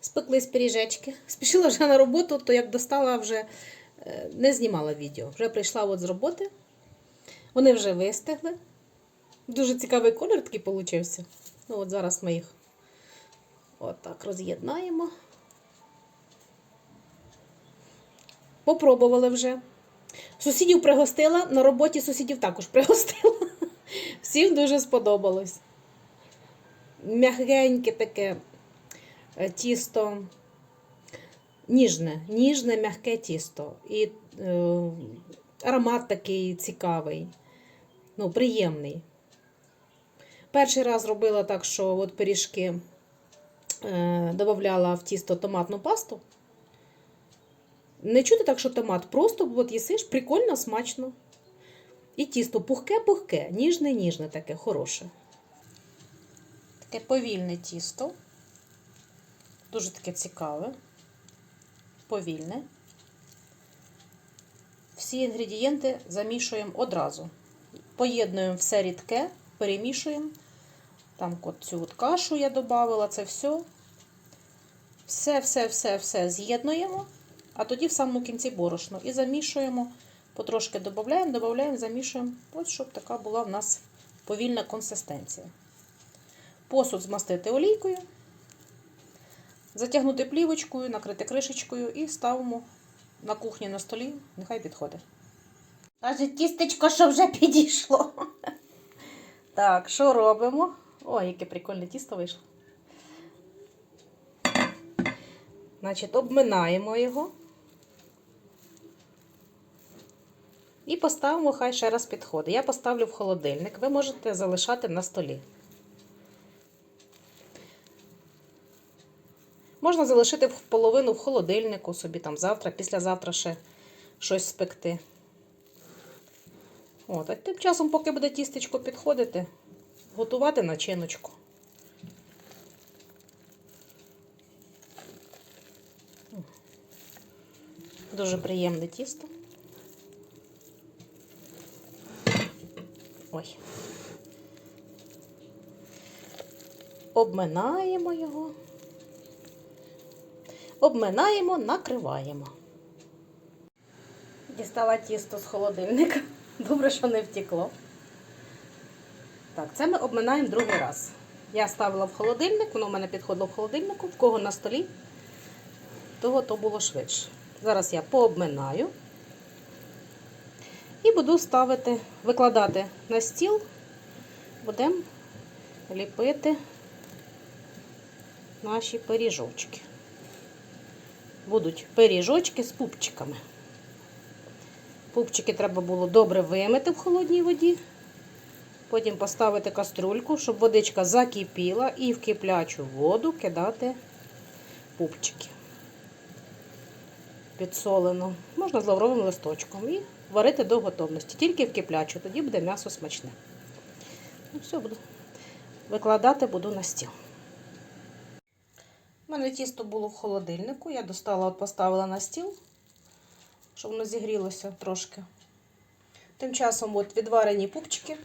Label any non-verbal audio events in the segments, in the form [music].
Спеклись пиріжечки. Спішила вже на роботу, то як достала, вже е, не знімала відео. Вже прийшла от з роботи. Вони вже вистигли. Дуже цікавий колір такий получився. Ну, от зараз ми їх отак роз'єднаємо. Попробували вже. Сусідів пригостила, на роботі сусідів також пригостила. [laughs] Всім дуже сподобалось. М'ягеньке таке тісто, ніжне, ніжне, м'яке тісто. І е, аромат такий цікавий, ну, приємний. Перший раз робила так, що от пиріжки е, додавала в тісто томатну пасту. Не чути так, що томат, просто от їсиш, прикольно, смачно. І тісто пухке-пухке, ніжне-ніжне таке, хороше. Таке повільне тісто. Дуже таке цікаве. Повільне. Всі інгредієнти замішуємо одразу. Поєднуємо все рідке, перемішуємо. Там цю от кашу я додавала, це все. Все-все-все-все з'єднуємо, а тоді в самому кінці борошно. І замішуємо, потрошки додаємо, додаємо, замішуємо, от щоб така була в нас повільна консистенція. Посуд змастити олійкою, затягнути плівочкою, накрити кришечкою і ставимо на кухні на столі, нехай підходить. Каже, тістечко, що вже підійшло. Так, що робимо? Ой, яке прикольне тісто вийшло. Значить, обминаємо його. І поставимо, хай ще раз підходить. Я поставлю в холодильник. Ви можете залишати на столі. Можна залишити в половину в холодильнику, собі там завтра, післязавтра ще щось спекти. От, а тим часом, поки буде тістечко підходити, готувати начиночку. Дуже приємне тісто. Ой. Обминаємо його. Обминаємо, накриваємо. Дістала тісто з холодильника. [laughs] Добре, що не втекло. Так, це ми обминаємо другий раз. Я ставила в холодильник, воно в мене підходило в холодильнику, в кого на столі, того то було швидше. Зараз я пообминаю і буду ставити, викладати на стіл, будемо ліпити наші пиріжочки. Будуть пиріжочки з пупчиками. Пупчики треба було добре вимити в холодній воді. Потім поставити каструльку, щоб водичка закипіла, і в киплячу воду кидати пупчики. Підсолено. Можна з лавровим листочком. І варити до готовності. Тільки в киплячу, тоді буде м'ясо смачне. Ну, все, буду викладати буду на стіл. У мене тісто було в холодильнику. Я достала, от поставила на стіл, щоб воно зігрілося трошки. Тим часом от відварені пупчики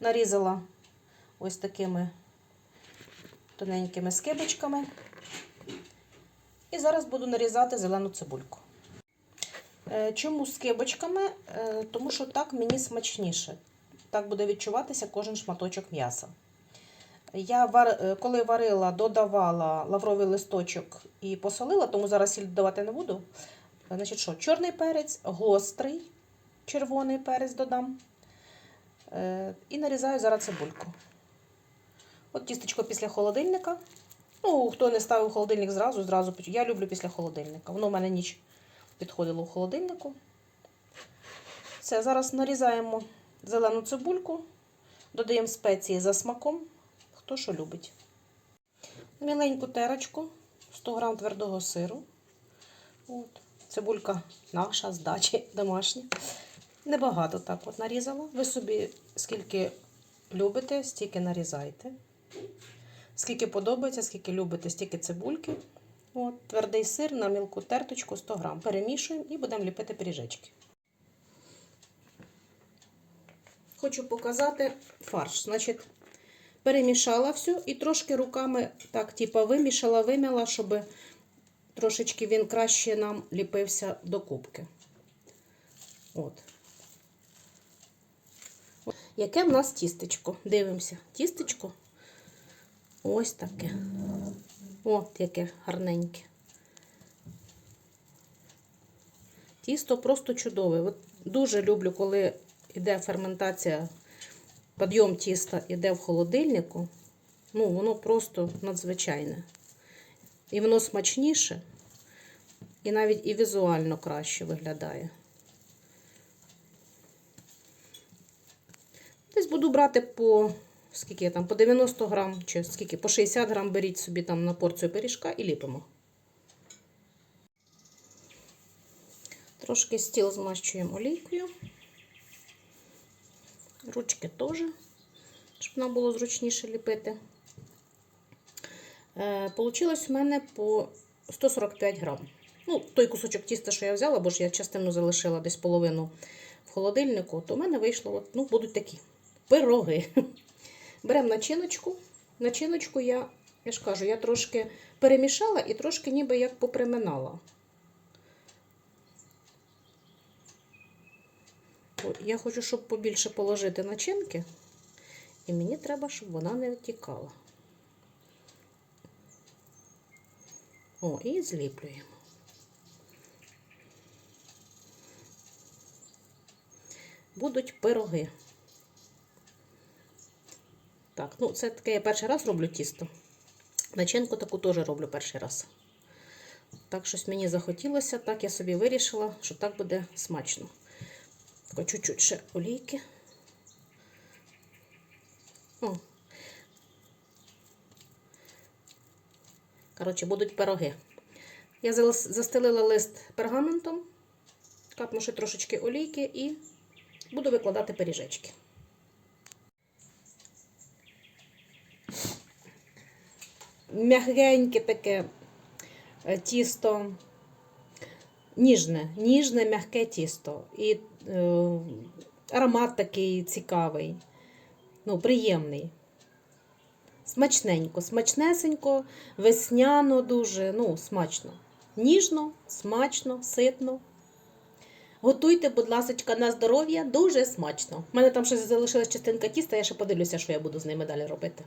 нарізала ось такими тоненькими скибочками. І зараз буду нарізати зелену цибульку. Е, Чому скибочками? Е, Тому що так мені смачніше. Так буде відчуватися кожен шматочок м'яса. Я е, коли варила, додавала лавровий листочок і посолила, тому зараз сіль додавати не буду. Значить, що, чорний перець, гострий, червоний перець додам. Е, І нарізаю зараз цибульку. От тістечко після холодильника. Ну, хто не ставив холодильник зразу, зразу. Я люблю після холодильника. Воно в мене ніч підходило в холодильнику. Все, зараз нарізаємо зелену цибульку, додаємо спеції за смаком, хто що любить. Міленьку терочку, 100 г твердого сиру. От. Цибулька наша з дачі домашня. Небагато так от нарізала. Ви собі скільки любите, стільки нарізайте. Скільки подобається, скільки любите, стільки цибульки. От, Твердий сир на мілку терточку 100 грам. Перемішуємо і будемо ліпити пиріжечки. Хочу показати фарш. Значить, перемішала все і трошки руками так, типа, вимішала, виміла, щоб трошечки він краще нам ліпився до кубки. От. Яке в нас тістечко? Дивимося. Тістечко. Ось таке. От яке гарненьке. Тісто просто чудове. От дуже люблю, коли йде ферментація, підйом тіста йде в холодильнику. Ну, воно просто надзвичайне. І воно смачніше, і навіть і візуально краще виглядає. Десь буду брати по скільки я там, по 90 грам, чи скільки, по 60 грам беріть собі там на порцію пиріжка і ліпимо. Трошки стіл змащуємо олійкою. Ручки теж, щоб нам було зручніше ліпити. Е, Получилось в мене по 145 грам. Ну, той кусочок тіста, що я взяла, бо ж я частину залишила десь половину в холодильнику, то в мене вийшло, от, ну, будуть такі пироги. [laughs] Беремо начиночку. Начиночку я, я ж кажу, я трошки перемішала і трошки ніби як поприминала. Я хочу, щоб побільше положити начинки, і мені треба, щоб вона не втікала. О, і зліплюємо. Будуть пироги. Так, ну це таке я перший раз роблю тісто. Начинку таку теж роблю перший раз. Так, щось мені захотілося, так я собі вирішила, що так буде смачно. Тако чуть-чуть ще олійки. О. Коротше, будуть пироги. Я застелила лист пергаментом, капну ще трошечки олійки і буду викладати пиріжечки. М'ягеньке таке е, тісто, ніжне, ніжне, м'яке тісто. І е, аромат такий цікавий, ну, приємний. Смачненько, смачнесенько, весняно дуже, ну, смачно. Ніжно, смачно, ситно. Готуйте, будь ласка, на здоров'я, дуже смачно. У мене там ще залишилась частинка тіста, я ще подивлюся, що я буду з ними далі робити.